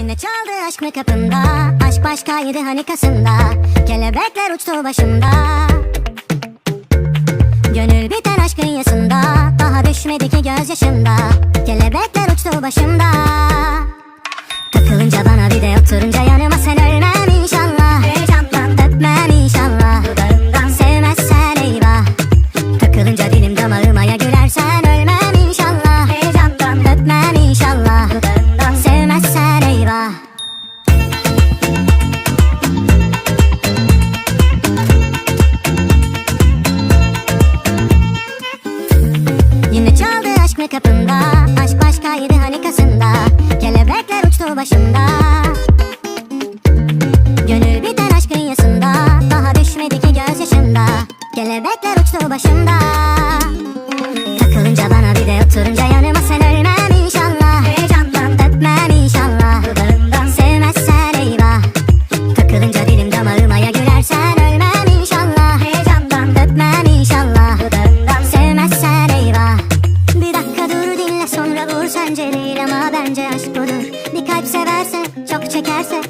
Yine çaldı aşk mı kapında Aşk başkaydı hani kasında Kelebekler uçtu başımda. Gönül biten aşkın yasında Daha düşmedi ki gözyaşımda. Kelebekler uçtu başımda aşk mı kapında Aşk başkaydı hani kasında Kelebekler uçtu başımda. Gönül biten aşkın yasında Daha düşmedi ki gözyaşımda Kelebekler uçtu başımda sence değil ama bence aşk budur. Bir kalp severse çok çekerse